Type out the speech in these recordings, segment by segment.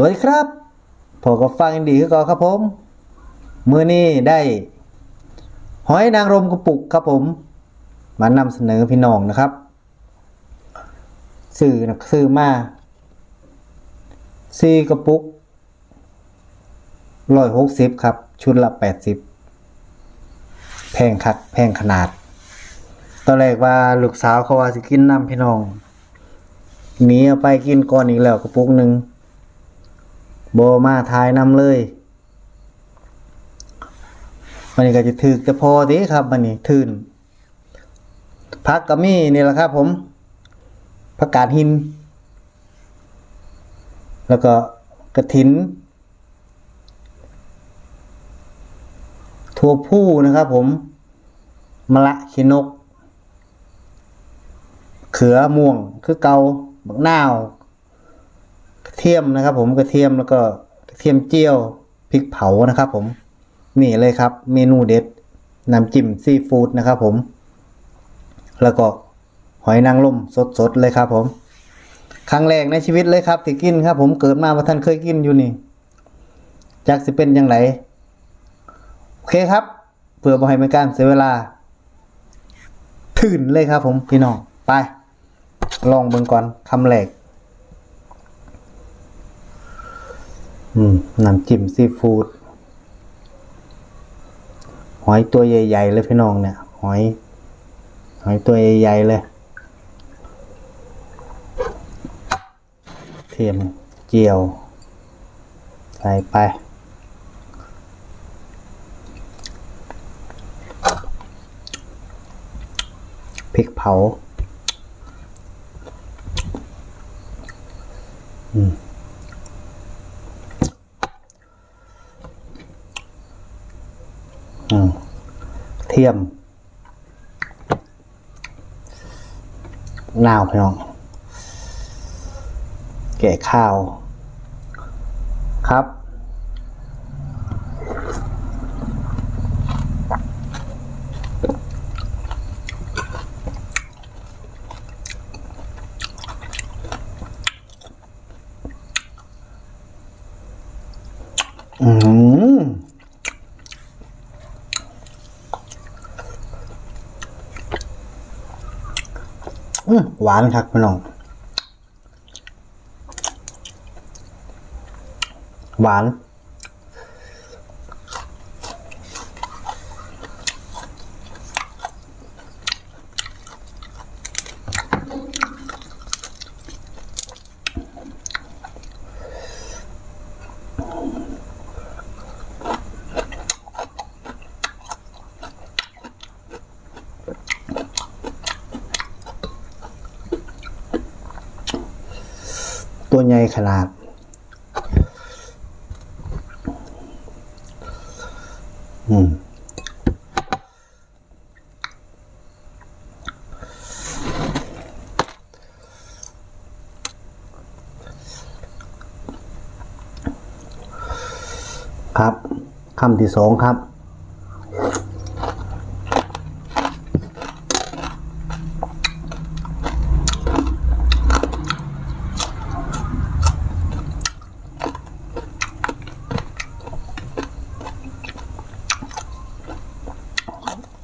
สวัสดีครับผมก็ฟังอินดีคือเก่อนครับผม มือนี้ได้หอยนางรมกระปุกครับผม มานำเสนอพี่น้องนะครับ สื่อนะสื่อมาซีกระปุกร้อยหกสิบครับ ชุดละแปดสิบแพงคัดแพงขนาด ตอนแรกว่าลูกสาวเขาว่าสิกินน้ำพี่น้องหนีเอาไปกินก่อนอีกแล้วกระปุกหนึ่ง บมาทายนำเลยมันนี้ก็จะถึกแต่พอดีครับมันนี้ทื่นพักกะมี่นี่แหละครับผมผักกาดหิน แล้วก็กระถินถั่วผู้นะครับผมมะละขีนก เขือม่วง คือเกาบักนาว เทียมนะครับ ผมกระเทียมแล้วก็เทียมเจียวพริกเผานะครับ ผมนี่เลยครับ เมนูเด็ดน้ำจิ้มซีฟู้ดนะครับ ผม แล้วก็หอยนางรมสดๆเลยครับผม ครั้งแรกในชีวิตเลยครับที่กินครับ ผมเกิดมาว่าท่านเคยกินอยู่นี่จักสิเป็นยังไงโอเคครับเพื่อบ่ให้เป็นการเสียเวลาถื่นเลยครับ ผมพี่น้องไป ลองเบิ่งก่อนคำแรก อืม น้ำจิ้มซีฟู้ดหอยตัวใหญ่ ๆ เลยพี่น้องเนี่ย หอย หอยตัวใหญ่ ๆ เลย เทียมเจียว ใส่ไปพริกเผา อืม เทียมนาวพี่น้อง แก่ข้าว ครับ อืม หวานครับพี่น้อง หวาน ตัวใหญ่ขนาด อืมครับคำที่สองครับ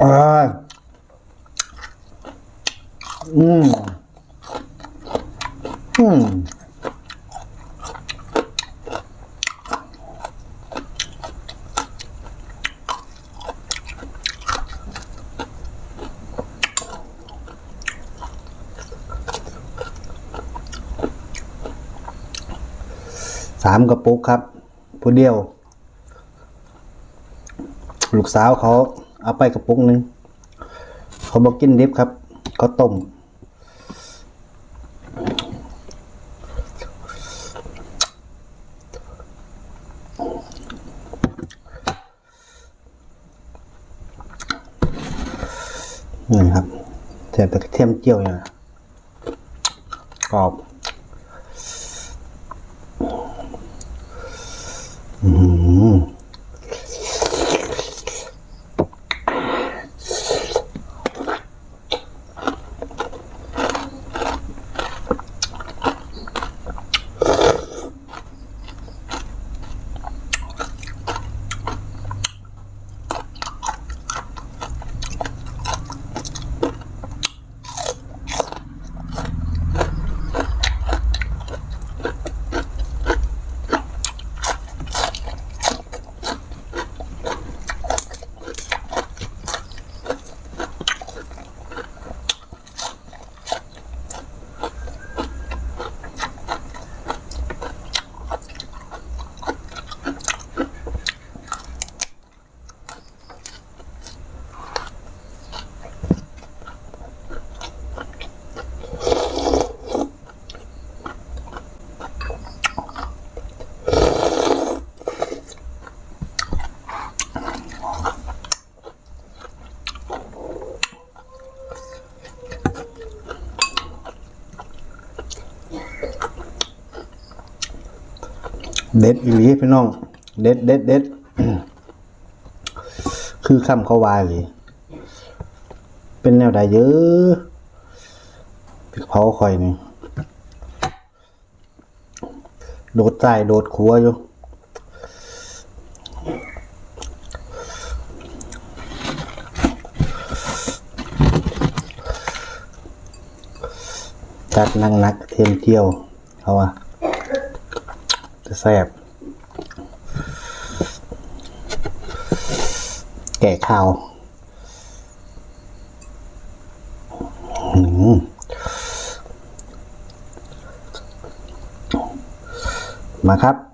อร่อยอืม อืมสามกระปุกครับ ผู้เดียว ลูกสาวเขาเอาไปกระปุกหนึ่งเขาบอกกินดิบครับเขาต้ม นี่ครับ แต่แต่กระเทียมเจียวเนี่ยกรอบ เด็ดอีหลีพี่น้อง เด็ดเด็ดเด็ดคือคำเขาวายเลยเป็นแนวใดเยอะพริกเผาคอยนี่โดดใต้โดดขัวอยู่จัดนังนักเทียมเจียวเอาอะจะแซ่บ ก่ข้าวมาครับ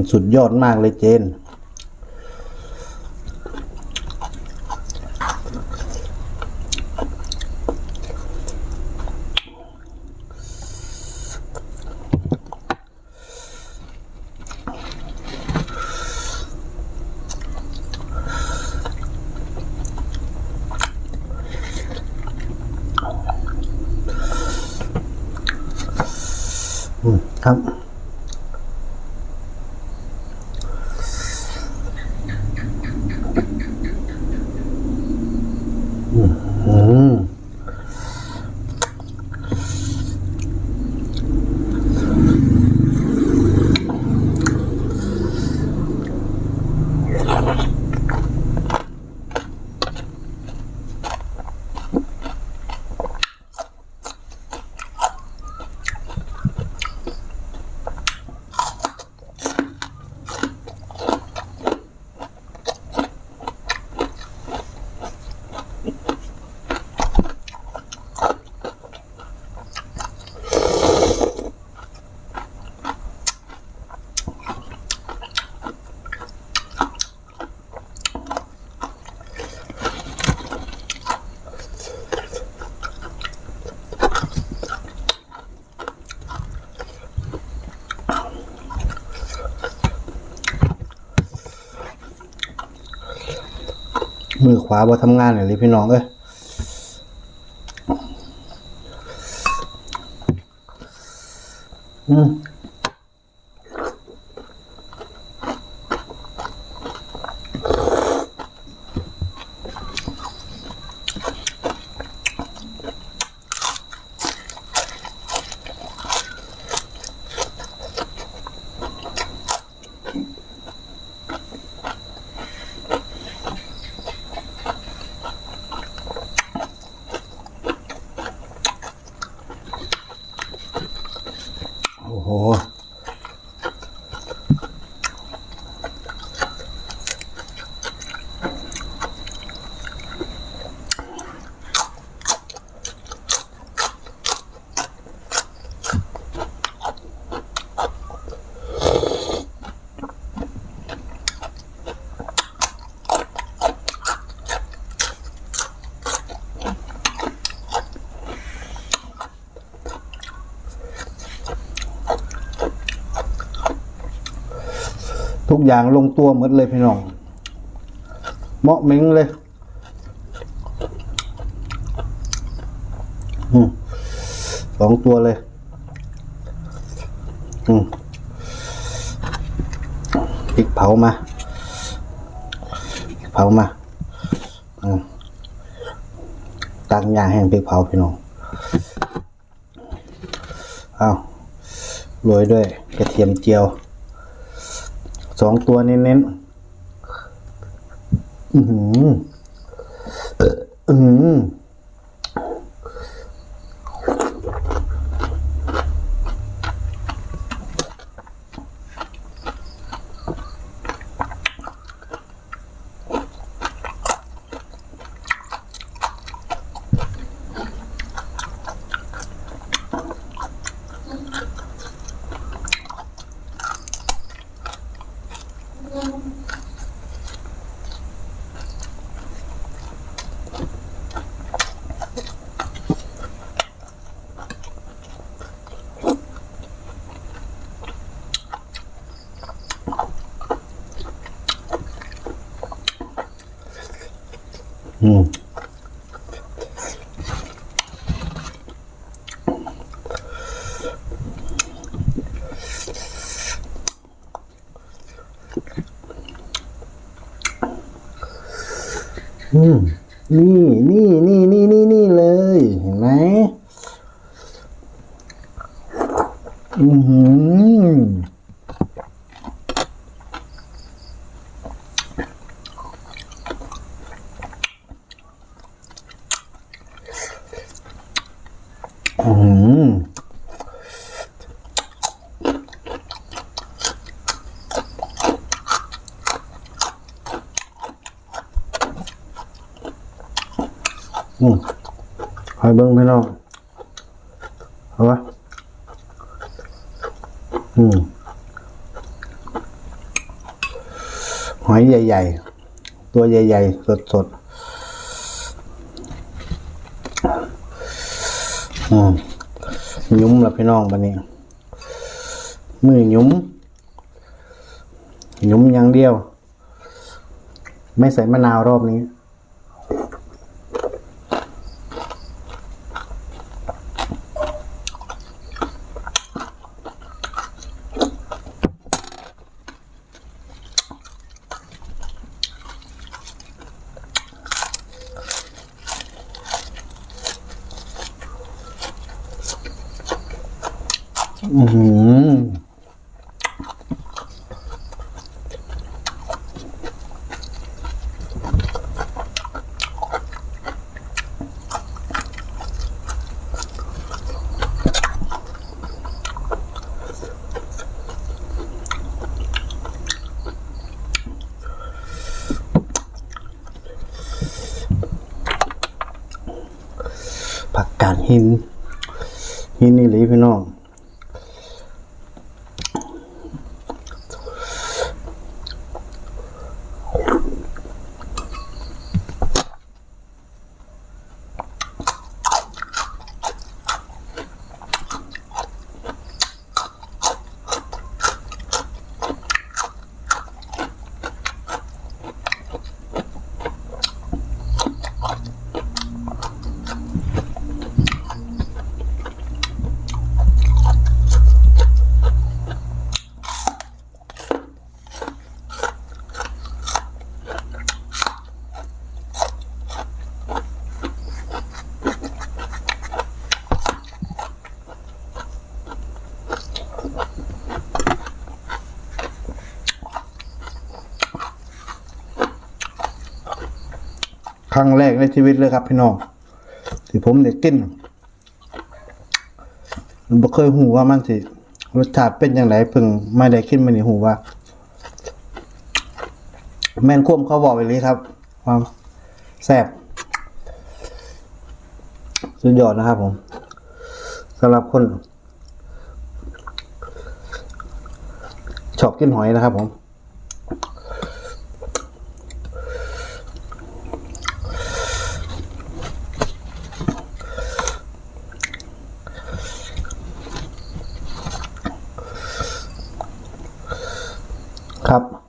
มันสุดยอดมากเลยเจน ครับ อืม มือ ขวาบ่ทำงานเลยพี่น้องเอ้ยอืม โอ้โห ทุกอย่างลงตัวหมดเลยพี่น้องเหมาะเหม้งเลยอสองตัวเลยอืมพริกเผามาพริกเผามาอืมตักย่างแห้งพริกเผาพี่น้องเอาโรยด้วยกระเทียมเจียว สองตัวเน้นๆอือหือเอ่ออือหืออืมอืม นี่นี่นี่นี่นี่นี่เลย เห็นไหมอือหือ อืม อืมให้เบิ้งพี่น้องเอาวะอืมหอยใหญ่ ๆ ตัวใหญ่ ๆ สดๆอืมยุ้มละพี่น้องบันนี้ มือยุ้มยุ้มอย่างเดียว ไม่ใส่มะนาวรอบนี้ อือหือผักกาดหิน หินนี่หลีพี่น้อง ค รั้งแรกในชีวิตเลยครับพี่น้องที่ผมได้กินมันบ่เคยหูว่ามันสิรสชาติเป็นอย่างไรเพิ่งไม่ได้กินมันนี่หูว่า แม่นควมเขาบอกไปเลยครับ ความแซ่บสุดยอดนะครับผมสำหรับคนชอบกินหอยนะครับผม ครับ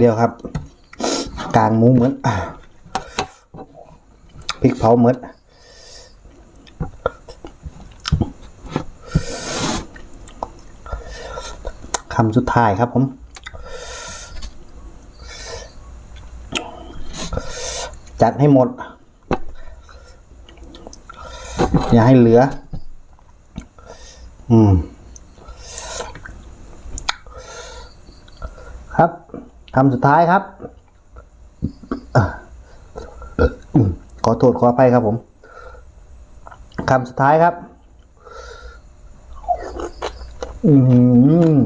เดียวครับกลางมูเหมือนพริกเผาเหมือนคำสุดท้ายครับผมจัดให้หมด อย่าให้เหลือ อืม ครับ คำสุดท้ายครับ ขอโทษขออภัยครับผมคำสุดท้ายครับ อืม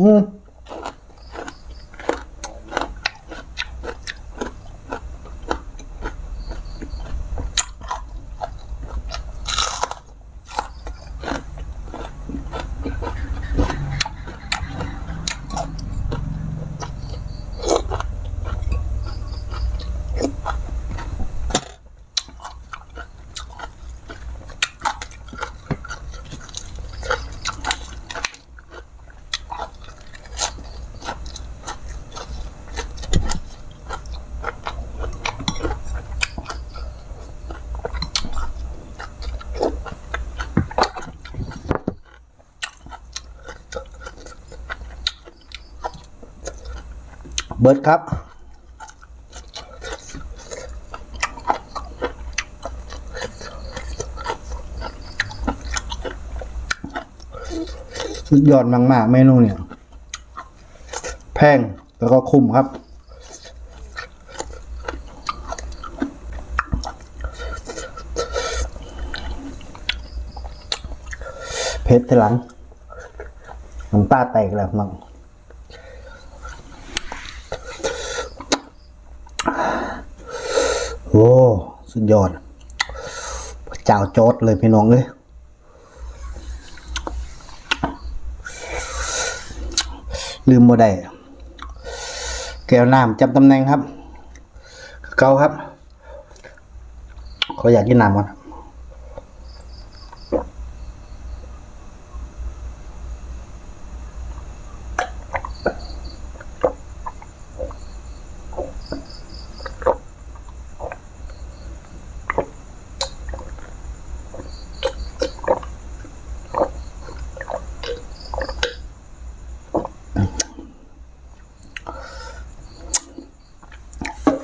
อืม บิร์ดครับสุดยอดมาก ๆ เมนูเนี่ย แพงแล้วก็คุ้มครับ เพชรทีหลังน้ำตาแตกแล้วมั้ง อ้ สุดยอดเจ้าโจทย์เลยพี่น้องเลยลืมบ่ได้ แก้วน้ำจำตำแหน่งครับ เกาครับ ขออยากกินน้ำก่อน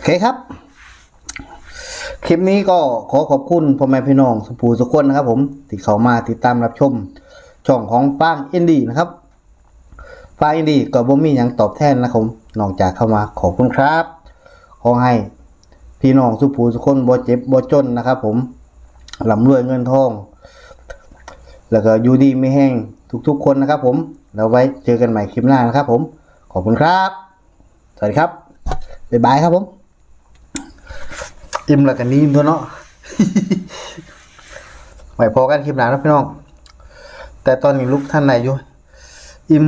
เคครับ คลิปนี้ก็ขอขอบคุณพ่อแม่พี่น้องสุภูสุคนนะครับ ผมที่เข้ามาติดตามรับชม ช่องของป้างอินดี้นะครับป้างอินดี้ก็บ่มีอย่างตอบแทนนะครับนอกจากเข้ามาขอบคุณครับ ขอให้พี่น้องสุภูสุคนบ่เจ็บบ่จนนะครับ ผมร่ำรวยเงินทอง แล้วก็อยู่ดีไม่แห้งทุกๆคนนะครับ ผมแล้วไว้เจอกันใหม่คลิปหน้านะครับ ผมขอบคุณครับ สวัสดีครับ บ๊ายบายครับผม อิ่มแล้วกันนี้อิ่มตัวเนาะไว้พอกันคลิปหน้านะพี่น้อง แต่ตอนนี้ลุกท่านไหนอยู่ อิ่ม